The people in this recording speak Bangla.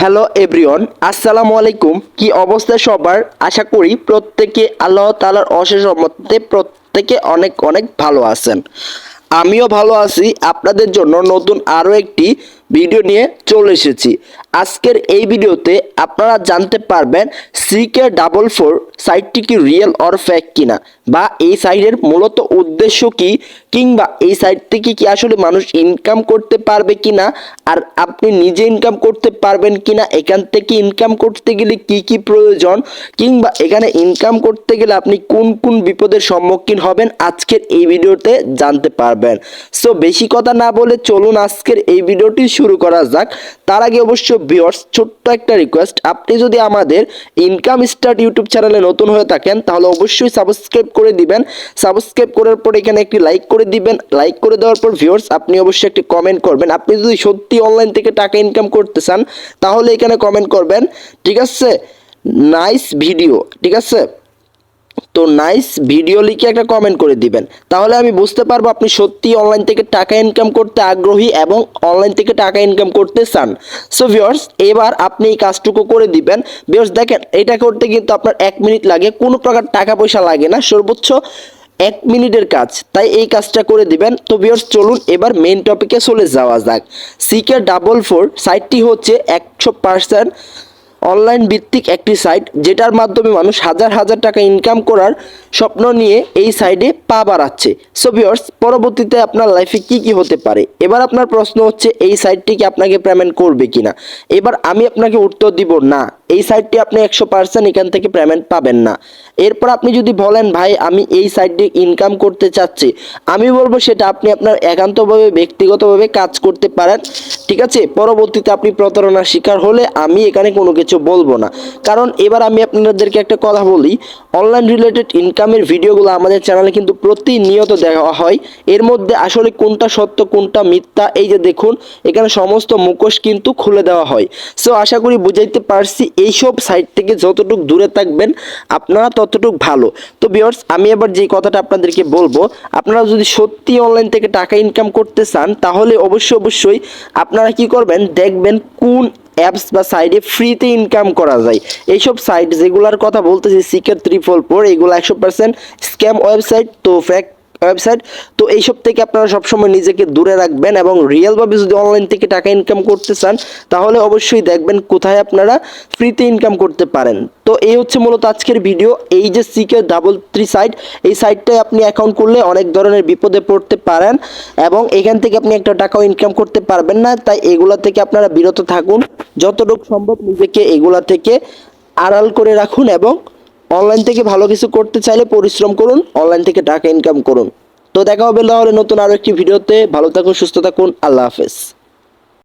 হ্যালো এভরিওয়ান, আসসালামু আলাইকুম। কি অবস্থা সবার? আশা করি প্রত্যেকে আল্লাহ তালার অশেষ মধ্যে প্রত্যেকে অনেক অনেক ভালো আছেন। আমিও ভালো আছি। আপনাদের জন্য নতুন আরও একটি ভিডিও নিয়ে চলে এসেছি। আজকের এই ভিডিওতে আপনারা জানতে পারবেন সিকে ডাবল ফোর সাইটটি কি রিয়েল অর ফ্যাক কিনা বা এই সাইটের মূলত উদ্দেশ্য কি কিংবা এই সাইট থেকে কি আসলে মানুষ ইনকাম করতে পারবে কিনা আর আপনি নিজে ইনকাম করতে পারবেন কিনা, এখান থেকে ইনকাম করতে গেলে কি কি প্রয়োজন কিংবা এখানে ইনকাম করতে গেলে আপনি কোন কোন বিপদের সম্মুখীন হবেন আজকের এই ভিডিওতে জানতে পারবেন। সো বেশি কথা না বলে চলুন আজকের এই ভিডিওটি শুরু করা যাক। তার আগে অবশ্য ভিউয়ার্স ছোট্ট একটা রিকোয়েস্ট আপনি যদি আমাদের ইনকাম স্টার্ট ইউটিউব চ্যানেলে নতুন হয়ে থাকেন, তাহলে অবশ্যই সাবস্ক্রাইব করে দিবেন। সাবস্ক্রাইব করার পর এখানে একটি লাইক করে দিবেন। লাইক করে দেওয়ার পর ভিউয়ার্স আপনি অবশ্যই একটি কমেন্ট করবেন। আপনি যদি সত্যি অনলাইন থেকে টাকা ইনকাম করতে চান, তাহলে এখানে কমেন্ট করবেন। ঠিক আছে? নাইস ভিডিও ঠিক আছে? তো নাইস ভিডিও লিখে একটা কমেন্ট করে দিবেন। তাহলে আমি বুঝতে পারব আপনি সত্যি অনলাইন থেকে টাকা ইনকাম করতে আগ্রহী এবং অনলাইন থেকে টাকা ইনকাম করতে চান। সো ভিউয়ার্স এবার আপনি এই কাজটুকু করে দিবেন। ভিউয়ার্স দেখেন, এটা করতে কিন্তু আপনার এক মিনিট লাগে, কোনো প্রকার টাকা পয়সা লাগে না, সর্বোচ্চ এক মিনিটের কাজ। তাই এই কাজটা করে দিবেন। তো ভিউয়ার্স চলুন এবার মেইন টপিকে চলে যাওয়া যাক। সিকে ডাবল ফোর সাইটটি হচ্ছে একশো পার্সেন্ট অনলাইন ভিত্তিক একটি সাইট যেটার মাধ্যমে মানুষ হাজার হাজার টাকা ইনকাম করার স্বপ্ন নিয়ে এই সাইডে পা বাড়াচ্ছে। সো ভিউয়ার্স পরবর্তীতে আপনার লাইফে কি কি হতে পারে? এবার আপনার প্রশ্ন হচ্ছে, এই সাইটটি কি আপনাকে পেমেন্ট করবে কিনা? এবার আমি আপনাকে উত্তর দিব, না। এই সাইটটি আপনি একশো পার্সেন্ট এখান থেকে পেমেন্ট পাবেন না। এরপর আপনি যদি বলেন, ভাই, আমি এই সাইটটি ইনকাম করতে চাচ্ছি। আমি বলব, সেটা আপনি আপনার একান্তভাবে, ব্যক্তিগতভাবে কাজ করতে পারেন। ঠিক আছে? পরবর্তীতে আপনি প্রতারণার শিকার হলে আমি এখানে কোনো কিছু বলব না। কারণ এবার আমি আপনাদেরকে একটা কথা বলি অনলাইন রিলেটেড ইনকামের ভিডিওগুলো আমাদের চ্যানেলে কিন্তু প্রতিনিয়ত দেওয়া হয়। এর মধ্যে আসলে কোনটা সত্য, কোনটা মিথ্যা, এই যে দেখুন, এখানে সমস্ত মুখোশ কিন্তু খুলে দেওয়া হয়। সো আশা করি বুঝাইতে পারছি, এইসব সাইট থেকে যতটুকু দূরে থাকবেন, আপনারা ততটুকু ভালো। তো বিয়ার্স আমি এবার যে কথাটা আপনাদেরকে বলব, আপনারা যদি সত্যি অনলাইন থেকে টাকা ইনকাম করতে চান, তাহলে অবশ্যই অবশ্যই আপনারা কি করবেন, দেখবেন কোন অ্যাপস বা সাইডে ফ্রিতে ইনকাম করা যায়। এইসব সাইট যেগুলোর কথা বলতেছি সিকের থ্রি ফোর এগুলো একশো পার্সেন্ট স্ক্যাম ওয়েবসাইট তো ফ্যাক ওয়েবসাইট তো এইসব থেকে আপনারা সবসময় নিজেকে দূরে রাখবেন এবং রিয়েলভাবে যদি অনলাইন থেকে টাকা ইনকাম করতে চান, তাহলে অবশ্যই দেখবেন কোথায় আপনারা ফ্রিতে ইনকাম করতে পারেন। তো এই হচ্ছে মূলত আজকের ভিডিও এই যে সিকে ডাবল থ্রি সাইট এই সাইটটায় আপনি অ্যাকাউন্ট করলে অনেক ধরনের বিপদে পড়তে পারেন এবং এখান থেকে আপনি একটা টাকাও ইনকাম করতে পারবেন না, তাই এগুলা থেকে আপনারা বিরত থাকুন। যতটুকু সম্ভব নিজেকে এগুলা থেকে আড়াল করে রাখুন এবং অনলাইন থেকে ভালো কিছু করতে চাইলে পরিশ্রম করুন অনলাইন থেকে টাকা ইনকাম করুন। তো দেখা হবে তাহলে নতুন আরও একটি ভিডিওতে। ভালো থাকুন, সুস্থ থাকুন, আল্লাহ হাফেজ।